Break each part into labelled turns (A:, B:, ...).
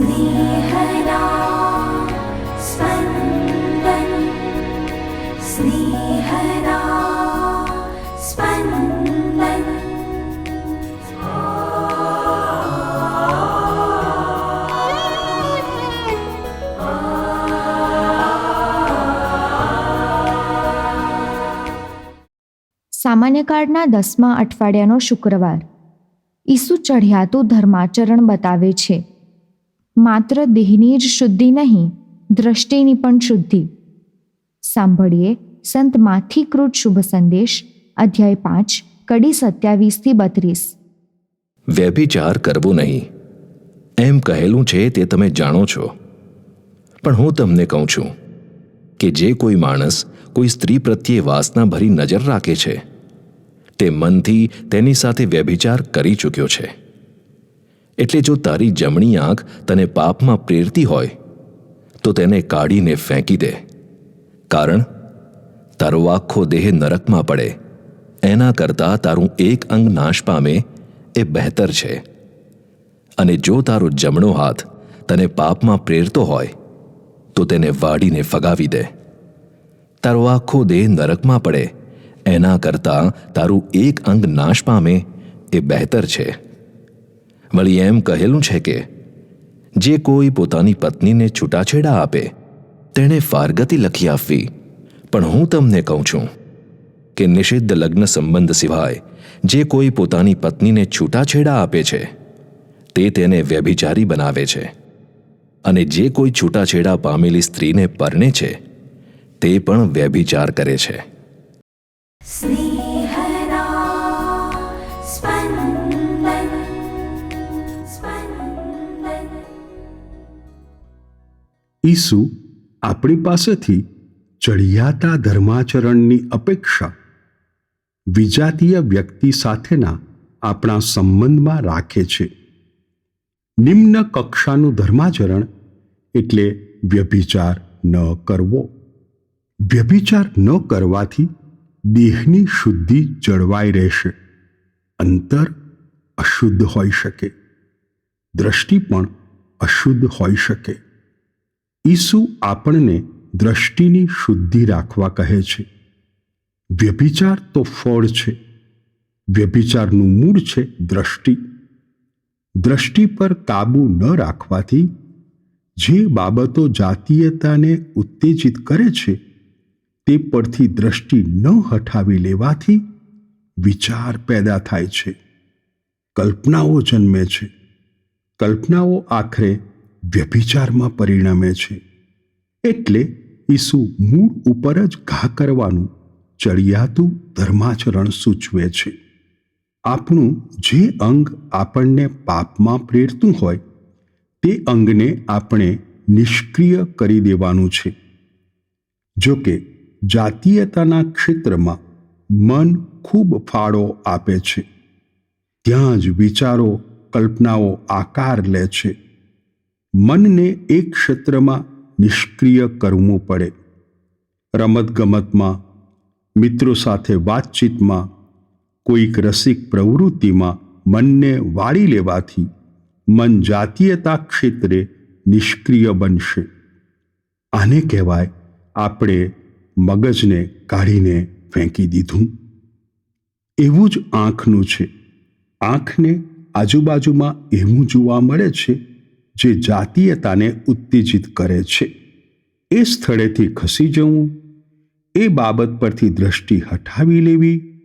A: स्नेहदा स्पन्दन् स्नेहदा स्पन्दन्
B: સામાન્ય કાળના દસમા અઠવાડિયાનો શુક્રવાર ઈસુ ચઢિયાતું ધર્માચરણ બતાવે છે માત્ર દેહની જ શુદ્ધિ નહીં, દ્રષ્ટિની પણ શુદ્ધિ. સાંભળીએ સંત માથીકૃત શુભ સંદેશ, અધ્યાય પાંચ, કડી સત્યાવીસથી બત્રીસ.
C: વ્યભિચાર કરવો નહીં. એમ કહેલું છે તે તમે જાણો છો. પણ હું તમને કહું છું કે જે કોઈ માણસ કોઈ સ્ત્રી પ્રત્યે વાસના ભરી નજર રાખે છે, તે મનથી તેની સાથે વ્યભિચાર કરી ચૂક્યો છે. એટલે જો તારી જમણી આંખ તને પાપમાં પ્રેરતી હોય, તો તેને કાઢીને ફેંકી દે. કારણ, તારો આખો દેહ નરકમાં પડે. એના કરતાં તારું એક અંગ નાશ પામે એ બહેતર છે. અને જો તારો જમણો હાથ તને પાપમાં પ્રેરતો હોય, તો તેને વાડીને ફગાવી દે. તારો આખો દેહ નરકમાં પડે. એના કરતાં તારું એક અંગ નાશ પામે એ બહેતર છે. વળી એમ કહેલું છે કે, જે કોઈ પોતાની પત્નીને છૂટાછેડા આપે, તેણે ફારગતિ લખી આપવી. પણ હું તમને કહું છું કે નિષિદ્ધ લગ્ન સંબંધ સિવાય જે કોઈ પોતાની પત્નીને છૂટાછેડા આપે છે, તે તેને વ્યભિચારી બનાવે છે. અને જે કોઈ છૂટાછેડા પામેલી સ્ત્રીને પરણે છે, તે પણ વ્યભિચાર કરે છે.
A: સ્નેહ
D: ઈસુ આપણી પાસેથી ચડિયાતા ધર્માચરણની અપેક્ષા વિજાતીય વ્યક્તિ સાથેના આપણા સંબંધમાં રાખે છે. નિમ્ન કક્ષાનું ધર્માચરણ એટલે વ્યભિચાર ન કરવો. વ્યભિચાર ન કરવાથી દેહની શુદ્ધિ જળવાઈ રહેશે. અંતર અશુદ્ધ હોઈ શકે. દ્રષ્ટિ પણ અશુદ્ધ હોઈ શકે. ઈસુ આપણને દ્રષ્ટિની શુદ્ધિ રાખવા કહે છે. વ્યભિચાર તો ફળ છે. વ્યભિચારનું મૂળ છે દ્રષ્ટિ. દ્રષ્ટિ પર કાબૂ ન રાખવાથી જે બાબતો જાતીયતાને ઉત્તેજિત કરે છે, તે પરથી દ્રષ્ટિ ન હટાવી લેવાથી વિચાર પેદા થાય છે. કલ્પનાઓ જન્મે છે. કલ્પનાઓ આખરે વ્યભિચારમાં પરિણમે છે. એટલે ઈસુ મૂળ ઉપર જ ઘા કરવાનું ચડિયાતું ધર્માચરણ સૂચવે છે. આપણું જે અંગ આપણને પાપમાં પ્રેરતું હોય, તે અંગને આપણે નિષ્ક્રિય કરી દેવાનું છે. જો કે જાતીયતાના ક્ષેત્રમાં મન ખૂબ ફાળો આપે છે. ત્યાં જ વિચારો, કલ્પનાઓ આકાર લે છે. મનને એક ક્ષેત્રમાં નિષ્ક્રિય કરવું પડે. રમતગમતમાં, મિત્રો સાથે વાતચીતમાં, કોઈક રસિક પ્રવૃત્તિમાં મનને વાળી લેવાથી મન જાતીયતા ક્ષેત્રે નિષ્ક્રિય બનશે. આને કહેવાય આપણે મગજને કાઢીને ફેંકી દીધું. એવું જ આંખનું છે. આંખને આજુબાજુમાં એવું જોવા મળે છે જે જાતીયતાને ઉત્તેજિત કરે છે. એ સ્થળેથી ખસી જવું, એ બાબત પરથી દ્રષ્ટિ હટાવી લેવી,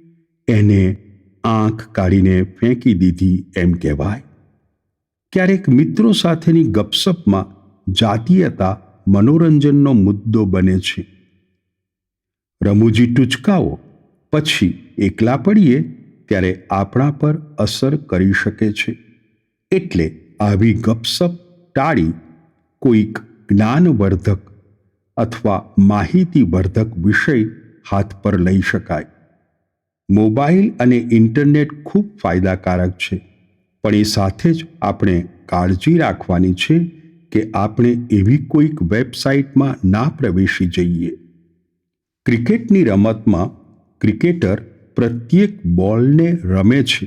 D: એને આંખ કાઢીને ફેંકી દીધી એમ કહેવાય. ક્યારેક મિત્રો સાથેની ગપસપમાં જાતીયતા મનોરંજનનો મુદ્દો બને છે. રમૂજી ટૂચકાઓ પછી એકલા પડીએ ત્યારે આપણા પર અસર કરી શકે છે. એટલે આવી ગપસપ ટાળી કોઈક જ્ઞાનવર્ધક અથવા માહિતીવર્ધક વિષય હાથ પર લઈ શકાય. મોબાઈલ અને ઇન્ટરનેટ ખૂબ ફાયદાકારક છે, પણ એ સાથે જ આપણે કાળજી રાખવાની છે કે આપણે એવી કોઈક વેબસાઇટમાં ના પ્રવેશી જઈએ. ક્રિકેટની રમતમાં ક્રિકેટર પ્રત્યેક બોલને રમે છે,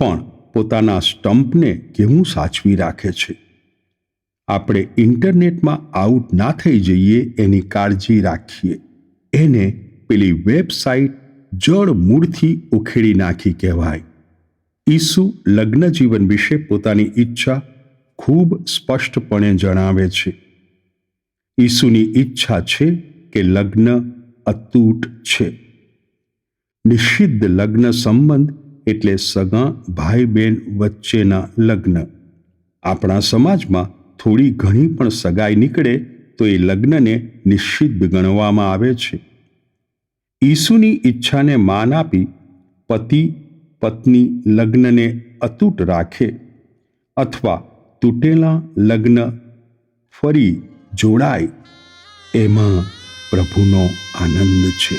D: પણ પોતાના સ્ટમ્પને કેવું સાચવી રાખે છે? આપણે ઇન્ટરનેટમાં આઉટ ના થઈ જઈએ એની કાળજી રાખીએ. એને પેલી વેબસાઇટ જળ મૂળથી ઉખેડી નાખી કહેવાય. ઈસુ લગ્ન જીવન વિશે પોતાની ઈચ્છા ખૂબ સ્પષ્ટપણે જણાવે છે. ઈસુની ઈચ્છા છે કે લગ્ન અતૂટ છે. નિષિદ્ધ લગ્ન સંબંધ એટલે સગા ભાઈ બહેન વચ્ચેના લગ્ન. આપણા સમાજમાં થોડી ઘણી પણ સગાઈ નીકળે તો એ લગ્નને નિષિદ્ધ ગણવામાં આવે છે. ઈસુની ઈચ્છાને માન આપી પતિ પત્ની લગ્નને અતૂટ રાખે અથવા તૂટેલા લગ્ન ફરી જોડાય, એમાં પ્રભુનો આનંદ છે.